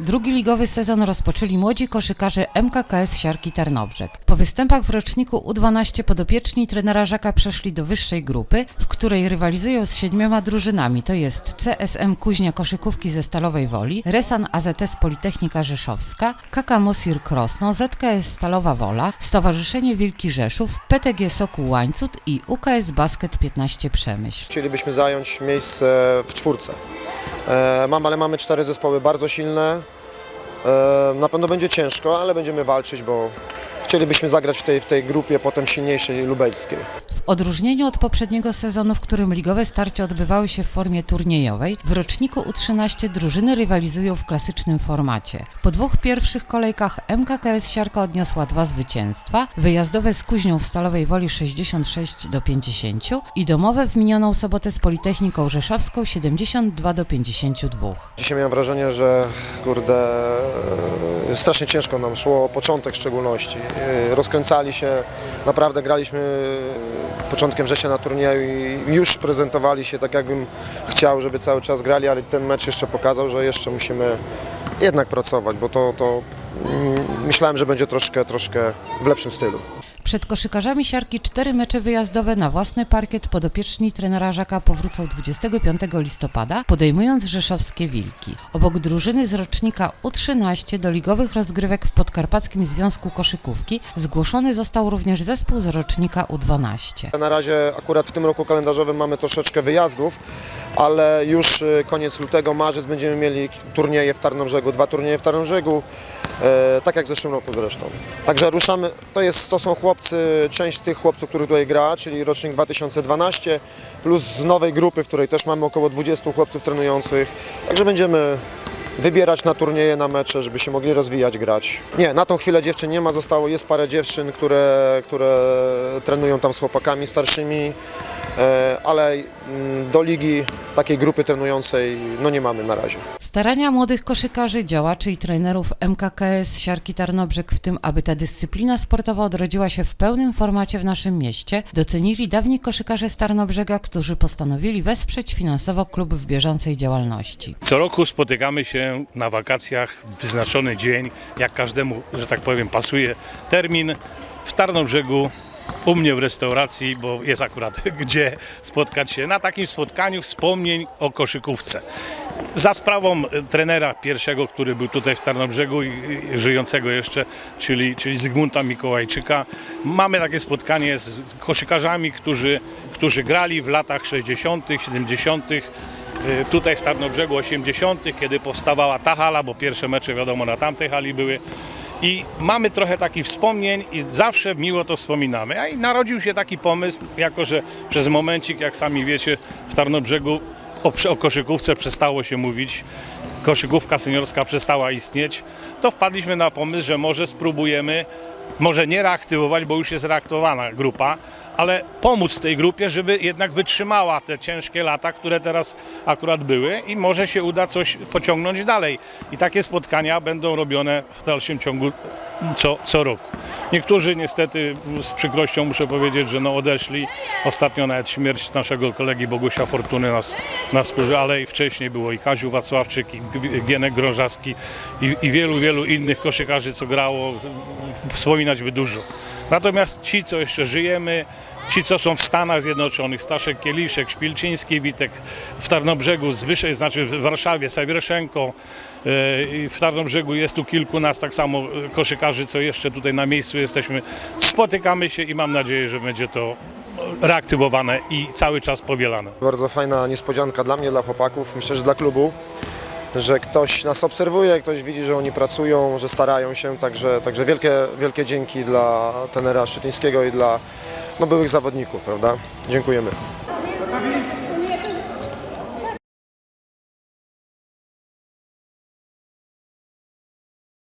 Drugi ligowy sezon rozpoczęli młodzi koszykarze MKKS Siarki Tarnobrzeg. Po występach w roczniku U12 podopieczni trenera Żaka przeszli do wyższej grupy, w której rywalizują z siedmioma drużynami, to jest CSM Kuźnia Koszykówki ze Stalowej Woli, Resan AZS Politechnika Rzeszowska, KK Mosir Krosno, ZKS Stalowa Wola, Stowarzyszenie Wielki Rzeszów, PTG Sokół Łańcut i UKS Basket 15 Przemyśl. Chcielibyśmy zająć miejsce w czwórce. E, Mam, ale mamy cztery zespoły bardzo silne. E, Na pewno będzie ciężko, ale będziemy walczyć, bo chcielibyśmy zagrać w tej, w tej grupie potem silniejszej lubelskiej. W odróżnieniu od poprzedniego sezonu, w którym ligowe starcia odbywały się w formie turniejowej, w roczniku U13 drużyny rywalizują w klasycznym formacie. Po dwóch pierwszych kolejkach MKKS Siarka odniosła dwa zwycięstwa, wyjazdowe z Kuźnią w Stalowej Woli 66 do 50 i domowe w minioną sobotę z Politechniką Rzeszowską 72 do 52. Dzisiaj miałem wrażenie, że kurde, e, strasznie ciężko nam szło, początek w szczególności. E, Rozkręcali się, naprawdę graliśmy początkiem września na turnieju i już prezentowali się tak jakbym chciał, żeby cały czas grali, ale ten mecz jeszcze pokazał, że jeszcze musimy jednak pracować, bo to, to mm, myślałem, że będzie troszkę, troszkę w lepszym stylu. Przed koszykarzami Siarki cztery mecze wyjazdowe na własny parkiet podopieczni trenera Żaka powrócą 25 listopada, podejmując rzeszowskie Wilki. Obok drużyny z rocznika U13 do ligowych rozgrywek w Podkarpackim Związku Koszykówki zgłoszony został również zespół z rocznika U12. Na razie akurat w tym roku kalendarzowym mamy troszeczkę wyjazdów, ale już y, koniec lutego, marzec będziemy mieli turnieje w Tarnobrzegu, dwa turnieje w Tarnobrzegu, tak jak w zeszłym roku zresztą. Także ruszamy, to, jest, to są chłopcy, część tych chłopców, których tutaj gra, czyli rocznik 2012, plus z nowej grupy, w której też mamy około 20 chłopców trenujących, także będziemy wybierać na turnieje, na mecze, żeby się mogli rozwijać, grać. Nie, na tą chwilę dziewczyn nie ma, zostało, jest parę dziewczyn, które, które trenują tam z chłopakami starszymi, e, ale mm, do ligi takiej grupy trenującej no nie mamy na razie. Starania młodych koszykarzy, działaczy i trenerów MKKS Siarki Tarnobrzeg w tym, aby ta dyscyplina sportowa odrodziła się w pełnym formacie w naszym mieście, docenili dawni koszykarze z Tarnobrzega, którzy postanowili wesprzeć finansowo klub w bieżącej działalności. Co roku spotykamy się na wakacjach, w wyznaczony dzień, jak każdemu, że tak powiem, pasuje termin w Tarnobrzegu, u mnie w restauracji, bo jest akurat gdzie spotkać się, na takim spotkaniu wspomnień o koszykówce. Za sprawą e, trenera pierwszego, który był tutaj w Tarnobrzegu i żyjącego jeszcze, czyli, czyli Zygmunta Mikołajczyka, mamy takie spotkanie z koszykarzami, którzy, którzy grali w latach 60., 70., y, tutaj w Tarnobrzegu 80., kiedy powstawała ta hala, bo pierwsze mecze wiadomo na tamtej hali były. I mamy trochę takich wspomnień i zawsze miło to wspominamy. A i narodził się taki pomysł, jako że przez momencik, jak sami wiecie, w Tarnobrzegu o, o koszykówce przestało się mówić, koszykówka seniorska przestała istnieć, to wpadliśmy na pomysł, że może spróbujemy, może nie reaktywować, bo już jest reaktywowana grupa, ale pomóc tej grupie, żeby jednak wytrzymała te ciężkie lata, które teraz akurat były i może się uda coś pociągnąć dalej. I takie spotkania będą robione w dalszym ciągu co, co roku. Niektórzy niestety z przykrością muszę powiedzieć, że no odeszli. Ostatnio nawet śmierć naszego kolegi Bogusia Fortuny nas, nas kurzy, ale i wcześniej było i Kaziu Wacławczyk, i Gienek Grążawski i, i wielu, wielu innych koszykarzy, co grało, wspominać by dużo. Natomiast ci, co jeszcze żyjemy, ci, co są w Stanach Zjednoczonych, Staszek Kieliszek, Szpilczyński, Witek w Tarnobrzegu, Zbyszek, znaczy w Warszawie, Sawierszenko, e, w Tarnobrzegu jest tu kilku nas, tak samo e, koszykarzy, co jeszcze tutaj na miejscu jesteśmy. Spotykamy się i mam nadzieję, że będzie to reaktywowane i cały czas powielane. Bardzo fajna niespodzianka dla mnie, dla chłopaków, myślę, że dla klubu, że ktoś nas obserwuje, ktoś widzi, że oni pracują, że starają się, także, także wielkie, wielkie dzięki dla tenera Szczytyńskiego i dla no, byłych zawodników, prawda? Dziękujemy.